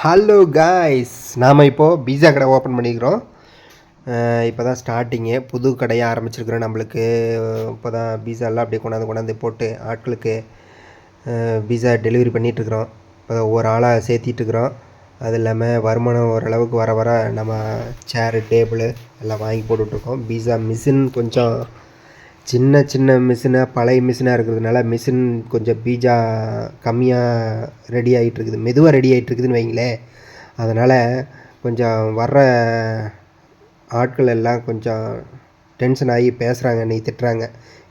Hello guys நாம் இப்போது பீஸா கடை ஓப்பன் பண்ணிக்கிறோம். இப்போ தான் ஸ்டார்டிங்கு புது கடையாக ஆரம்பிச்சிருக்கிறோம் நம்மளுக்கு. இப்போ தான் பீஸாலாம் அப்படியே கொண்டாந்து கொண்டாந்து போட்டு ஆட்களுக்கு பீஸா டெலிவரி பண்ணிகிட்ருக்குறோம் இப்போ ஒவ்வொரு ஆளாக சேர்த்திட்டுருக்குறோம். அது இல்லாமல் வருமானம் ஓரளவுக்கு வர வர நம்ம சேரு டேபிள் எல்லாம் வாங்கி போட்டுட்ருக்கோம். பீஸா மிஷின் கொஞ்சம் சின்ன சின்ன மிஷினாக பழைய மிஷினாக இருக்கிறதுனால மிஷின் கொஞ்சம் பீஜா கம்மியாக ரெடி ஆகிட்டு இருக்குது மெதுவாக ரெடி ஆகிட்டு இருக்குதுன்னு வைங்களேன். அதனால் கொஞ்சம் வர்ற ஆட்கள் எல்லாம் கொஞ்சம் டென்ஷன் ஆகி பேசுகிறாங்க நீ திட்டுறாங்க.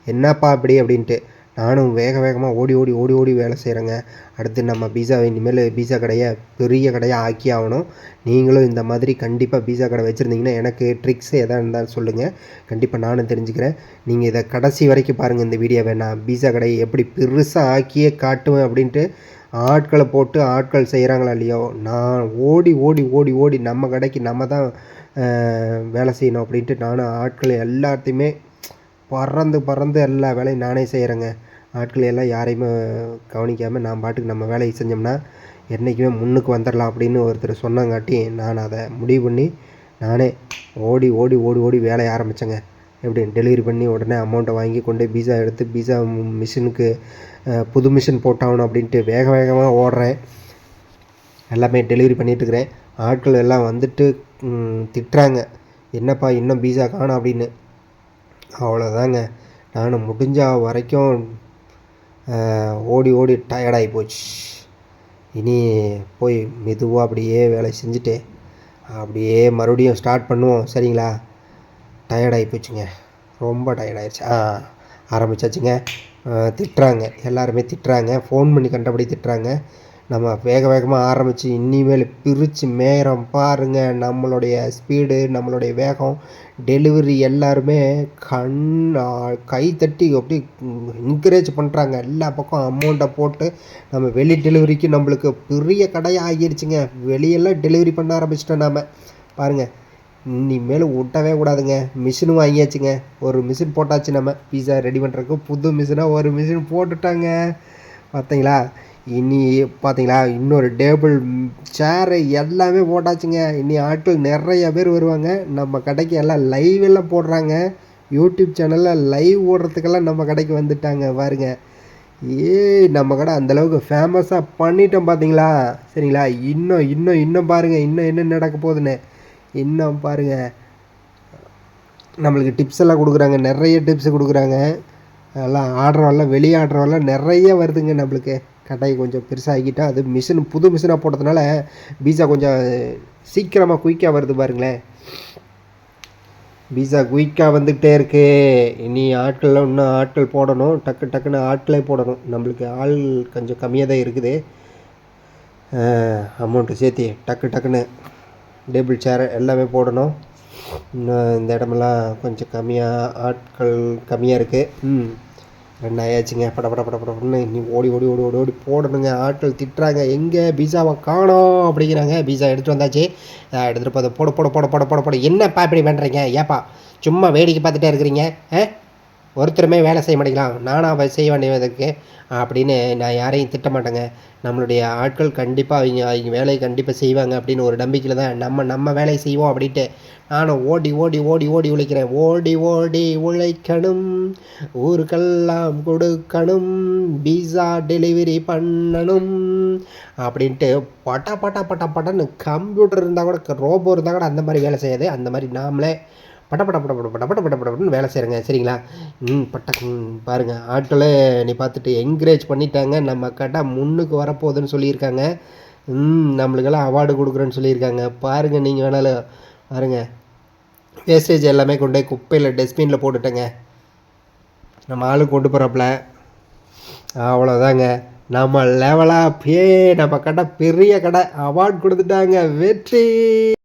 என்னப்பா அப்படி அப்படின்ட்டு. நானும் வேக வேகமாக ஓடி ஓடி ஓடி ஓடி வேலை செய்கிறேங்க அடுத்து நம்ம பீஸா இனிமேல் பீஸா கடையை பெரிய கடையாக ஆக்கி ஆகணும். நீங்களும் இந்த மாதிரி கண்டிப்பாக பீஸா கடை வச்சுருந்தீங்கன்னா எனக்கு ட்ரிக்ஸ் எதாக இருந்தாலும் சொல்லுங்கள் கண்டிப்பாக நானும் தெரிஞ்சுக்கிறேன். நீங்கள் இதை கடைசி வரைக்கும் பாருங்கள் இந்த வீடியோவை. நான் பீஸா கடையை எப்படி பெருசாக ஆக்கியே காட்டுவேன் அப்படின்ட்டு ஆட்களை போட்டு ஆட்கள் செய்கிறாங்களா இல்லையோ நான் ஓடி ஓடி ஓடி ஓடி நம்ம கடைக்கு நம்ம தான் வேலை செய்யணும் அப்படின்ட்டு நானும் ஆட்கள் எல்லாத்தையுமே பறந்து பறந்து எல்லா வேலையும் நானே செய்கிறேங்க ஆட்கள் எல்லாம் யாரையுமே கவனிக்காமல் நான் பாட்டுக்கு நம்ம வேலையை செஞ்சோம்னா என்றைக்குமே முன்னுக்கு வந்துடலாம் அப்படின்னு ஒருத்தர் சொன்னங்காட்டி நான் அதை முடிவு பண்ணி நானே ஓடி ஓடி ஓடி ஓடி வேலையை ஆரம்பித்தேங்க எப்படி டெலிவரி பண்ணி உடனே அமௌண்ட்டை வாங்கி கொண்டு பீஸா எடுத்து பீஸா மிஷினுக்கு புது மிஷின் போட்டாகணும் அப்படின்ட்டு வேக வேகமாக ஓடுறேன். எல்லாமே டெலிவரி பண்ணிகிட்ருக்கிறேன் ஆட்கள் எல்லாம் வந்துட்டு திட்டுறாங்க. என்னப்பா இன்னும் பீஸா காணும் அப்படின்னு. அவ்வளோதாங்க நானும் முடிஞ்ச வரைக்கும் ஓடி ஓடி டயர்டாகி போச்சு. இனி போய் மெதுவாக அப்படியே வேலை செஞ்சுட்டு அப்படியே மறுபடியும் ஸ்டார்ட் பண்ணுவோம். சரிங்களா? டயர்டாகி போச்சுங்க. ரொம்ப டயர்டாயிடுச்சு ஆ ஆரம்பிச்சாச்சுங்க. திட்டுறாங்க. எல்லாருமே திட்டுறாங்க. ஃபோன் பண்ணி கண்டபடி திட்டுறாங்க. நம்ம வேக வேகமாக ஆரம்பித்து இனிமேல் பிரித்து மேயிறம் பாருங்கள் நம்மளுடைய ஸ்பீடு நம்மளுடைய வேகம் டெலிவரி எல்லாருமே கண் கை தட்டி அப்படி என்கரேஜ் பண்ணுறாங்க எல்லா பக்கம் அமௌண்ட்டை போட்டு நம்ம வெளி டெலிவரிக்கு நம்மளுக்கு பெரிய கடையாக ஆகிருச்சுங்க வெளியெல்லாம் டெலிவரி பண்ண ஆரம்பிச்சிட்டோம் நாம். பாருங்கள் இனிமேல் விட்டவே கூடாதுங்க. மிஷினும் வாங்கியாச்சுங்க. ஒரு மிஷின் போட்டாச்சு நம்ம. பீஸா ரெடி பண்ணுறதுக்கு புது மிஷினாக ஒரு மிஷின் போட்டுட்டாங்க. பார்த்தீங்களா இனி பார்த்தீங்களா இன்னொரு டேபிள் சேரு எல்லாமே போட்டாச்சுங்க. இனி ஆட்கள் நிறைய பேர் வருவாங்க. நம்ம கடைக்கு எல்லாம் லைவ் எல்லாம் போடுறாங்க. யூடியூப் சேனலில் லைவ் ஓடுறதுக்கெல்லாம் நம்ம கடைக்கு வந்துட்டாங்க பாருங்க. ஏ நம்ம கடை அந்தளவுக்கு ஃபேமஸாக பண்ணிட்டோம் பார்த்தீங்களா சரிங்களா? இன்னும் இன்னும் இன்னும் பாருங்கள் இன்னும் என்ன நடக்க போகுதுன்னு. இன்னும் பாருங்கள் நம்மளுக்கு டிப்ஸ் எல்லாம் கொடுக்குறாங்க நிறைய டிப்ஸ் கொடுக்குறாங்க. எல்லாம் ஆடுறவெல்லாம் வெளியே ஆடுறவெல்லாம் நிறைய வருதுங்க நம்மளுக்கு. கடாய் கொஞ்சம் பெருசாகிக்கிட்டால் அது மிஷின் புது மிஷினாக போட்டதுனால பீஸா கொஞ்சம் சீக்கிரமாக குயிக்காக வருது பாருங்களேன். பீஸா குயிக்காக வந்துக்கிட்டே இருக்கு. இனி ஆட்கள் இன்னும் ஆட்கள் போடணும். டக்கு டக்குன்னு ஆட்களே போடணும். நம்மளுக்கு ஆள் கொஞ்சம் கம்மியாக தான் இருக்குது. அமௌண்ட்டு சேர்த்தி டக்கு டக்குன்னு டேபிள் சேர் எல்லாமே போடணும். இன்னும் இந்த இடமெல்லாம் கொஞ்சம் கம்மியாக ஆட்கள் கம்மியாக இருக்குது ம். ரெண்டு ஆயாச்சுங்க பட பட பட படன்னு நீ ஓடி ஓடி ஓடி ஓடி ஓடி போடணுங்க. ஆட்கள் திட்டுறாங்க. எங்கே பீஸாவை காணோம் அப்படிங்கிறாங்க. பீஸா எடுத்துகிட்டு வந்தாச்சு. எடுத்துகிட்டு போதை போட போட போட போட போட போட. என்னப்பா இப்படி பண்ணுறீங்க ஏப்பா சும்மா வேடிக்கை பார்த்துட்டே இருக்கிறீங்க ஆ? ஒருத்தருமே வேலை செய்ய மாட்டேங்கிறான். நானாக செய்ய வேண்டியதுக்கு அப்படின்னு நான் யாரையும் திட்ட மாட்டேங்க. நம்மளுடைய ஆட்கள் கண்டிப்பாக அவங்க அவங்க வேலையை கண்டிப்பாக செய்வாங்க அப்படின்னு ஒரு நம்பிக்கையில் தான் நம்ம நம்ம வேலையை செய்வோம் அப்படின்ட்டு நானும் ஓடி ஓடி ஓடி ஓடி உழைக்கிறேன். ஓடி ஓடி உழைக்கணும். ஊருக்கெல்லாம் கொடுக்கணும். பீஸா டெலிவரி பண்ணணும். அப்படின்ட்டு பட்டா பட்டா பட்டா பட்டான்னு கம்ப்யூட்டர் இருந்தால் கூட ரோபோ இருந்தால் கூட அந்த மாதிரி வேலை செய்யாது. அந்த மாதிரி நாமளே பட்ட பட்ட பட பட பட்ட பட்ட பட்ட பட்டன்னு வேலை செய்கிறேங்க சரிங்களா? ம் பட்ட பாருங்கள் ஆட்களே நீ பார்த்துட்டு என்கரேஜ் பண்ணிட்டாங்க. நம்ம கரெக்டாக முன்னுக்கு வரப்போகுதுன்னு சொல்லியிருக்காங்க. ம் நம்மளுக்கெல்லாம் அவார்டு கொடுக்குறேன்னு சொல்லியிருக்காங்க. பாருங்கள் நீங்கள் வேணாலும் பாருங்கள் வேஸ்டேஜ் எல்லாமே கொண்டு போய் குப்பையில் டஸ்ட்பினில் போட்டுட்டேங்க. நம்ம ஆளு கொண்டு போகிறப்பல அவ்வளோதாங்க நம்ம லெவலாக பே நம்ம கடை பெரிய கடை. அவார்ட் கொடுத்துட்டாங்க. வெற்றி!